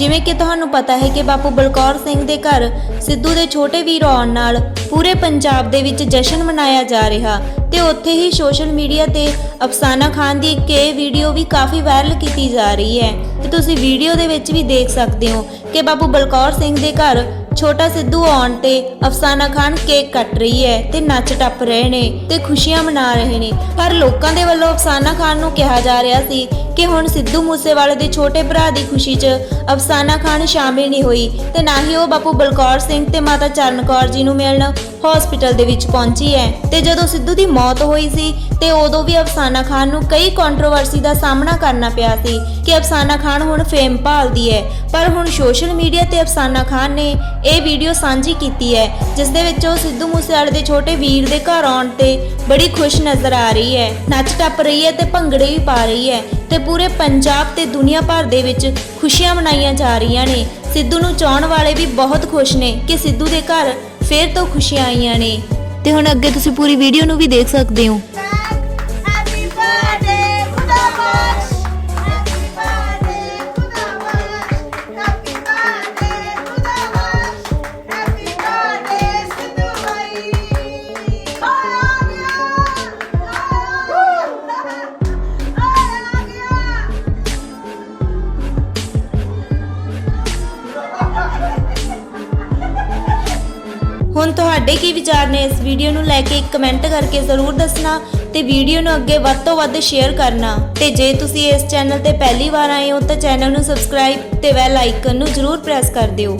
ਜਿਵੇਂ ਕਿ ਤੁਹਾਨੂੰ ਪਤਾ ਹੈ ਕਿ ਬਾਪੂ ਬਲਕੌਰ ਸਿੰਘ ਦੇ ਘਰ ਸਿੱਧੂ ਦੇ ਛੋਟੇ ਵੀਰ ਆਉਣ ਨਾਲ ਪੂਰੇ ਪੰਜਾਬ ਦੇ ਵਿੱਚ ਜਸ਼ਨ ਮਨਾਇਆ ਜਾ ਰਿਹਾ ਤੇ ਉੱਥੇ ਹੀ ਸੋਸ਼ਲ ਮੀਡੀਆ ਤੇ ਅਫਸਾਨਾ ਖਾਨ ਦੀ ਇੱਕ ਇਹ ਵੀਡੀਓ ਵੀ ਕਾਫੀ ਵਾਇਰਲ ਕੀਤੀ ਜਾ ਰਹੀ ਹੈ। ਤੇ ਤੁਸੀਂ ਵੀਡੀਓ ਦੇ ਵਿੱਚ ਵੀ ਦੇਖ ਸਕਦੇ ਹੋ ਕਿ ਬਾਪੂ ਬਲਕੌਰ ਸਿੰਘ ਦੇ ਘਰ ਛੋਟਾ ਸਿੱਧੂ ਆਉਣ ਤੇ ਅਫਸਾਨਾ ਖਾਨ ਕੇਕ ਕੱਟ ਰਹੀ ਹੈ ਤੇ ਨੱਚ ਟੱਪ ਰਹੇ ਨੇ ਤੇ ਖੁਸ਼ੀਆਂ ਮਨਾ ਰਹੇ ਨੇ। ਪਰ ਲੋਕਾਂ ਦੇ ਵੱਲੋਂ ਅਫਸਾਨਾ ਖਾਨ ਨੂੰ ਕਿਹਾ ਜਾ ਰਿਹਾ ਸੀ ਕਿ ਹੁਣ ਸਿੱਧੂ ਮੂਸੇਵਾਲੇ ਦੇ ਛੋਟੇ ਭਰਾ ਦੀ ਖੁਸ਼ੀ 'ਚ ਅਫਸਾਨਾ ਖਾਨ ਸ਼ਾਮਿਲ ਨਹੀਂ ਹੋਈ ਤੇ ਨਾ ਹੀ ਉਹ ਬਾਪੂ ਬਲਕੌਰ ਸਿੰਘ ਤੇ ਮਾਤਾ ਚਰਨ ਕੌਰ ਜੀ ਨੂੰ ਮਿਲਣ ਹਸਪੀਟਲ ਦੇ ਵਿੱਚ ਪਹੁੰਚੀ ਹੈ। ਤੇ ਜਦੋਂ ਸਿੱਧੂ ਦੀ ਮੌਤ ਹੋਈ ਸੀ ਤੇ ਉਦੋਂ ਵੀ ਅਫਸਾਨਾ ਖਾਨ ਨੂੰ ਕਈ ਕੰਟਰੋਵਰਸੀ ਦਾ ਸਾਹਮਣਾ ਕਰਨਾ ਪਿਆ ਸੀ ਕਿ ਅਫਸਾਨਾ ਖਾਨ ਹੁਣ ਫੇਮ ਭਾਲਦੀ ਹੈ। ਪਰ ਹੁਣ ਸੋਸ਼ਲ ਮੀਡੀਆ ਤੇ ਅਫਸਾਨਾ ਖਾਨ ਨੇ ਇਹ ਵੀਡੀਓ ਸਾਂਝੀ ਕੀਤੀ ਹੈ, ਜਿਸ ਦੇ ਵਿੱਚ ਉਹ ਸਿੱਧੂ ਮੂਸੇਵਾਲੇ ਦੇ ਛੋਟੇ ਵੀਰ ਦੇ ਘਰ ਆਉਣ ਤੇ ਬੜੀ ਖੁਸ਼ ਨਜ਼ਰ ਆ ਰਹੀ ਹੈ। ਨੱਚ ਟੱਪ ਰਹੀ ਹੈ ਤੇ ਭੰਗੜੇ ਵੀ ਪਾ ਰਹੀ ਹੈ ਤੇ ਪੂਰੇ ਪੰਜਾਬ ਤੇ ਦੁਨੀਆ ਭਰ ਦੇ ਵਿੱਚ ਖੁਸ਼ੀਆਂ ਮਨਾਈਆਂ ਜਾ ਰਹੀਆਂ ਨੇ। ਸਿੱਧੂ ਨੂੰ ਚਾਹਣ ਵਾਲੇ ਵੀ ਬਹੁਤ ਖੁਸ਼ ਨੇ ਕਿ ਸਿੱਧੂ ਦੇ ਘਰ ਫੇਰ ਤੋਂ ਖੁਸ਼ੀਆਂ ਆਈਆਂ ਨੇ। ਤੇ ਹੁਣ ਅੱਗੇ ਤੁਸੀਂ ਪੂਰੀ ਵੀਡੀਓ ਨੂੰ ਵੀ ਦੇਖ ਸਕਦੇ ਹੋ। ਹੁਣ ਤੁਹਾਡੇ ਕੀ ਵਿਚਾਰ ਨੇ? ਇਸ ਵੀਡੀਓ ਨੂੰ ਲੈ ਕੇ ਕਮੈਂਟ ਕਰਕੇ ਜ਼ਰੂਰ ਦੱਸਣਾ ਤੇ ਵੀਡੀਓ ਨੂੰ ਅੱਗੇ ਵੱਧ ਤੋਂ ਵੱਧ ਸ਼ੇਅਰ ਕਰਨਾ। ਤੇ ਜੇ ਤੁਸੀਂ ਇਸ ਚੈਨਲ ਤੇ ਪਹਿਲੀ ਵਾਰ ਆਏ ਹੋ ਤਾਂ ਚੈਨਲ ਨੂੰ ਸਬਸਕ੍ਰਾਈਬ ਤੇ ਬੈਲ ਆਈਕਨ ਨੂੰ ਜ਼ਰੂਰ ਪ੍ਰੈਸ ਕਰ ਦਿਓ।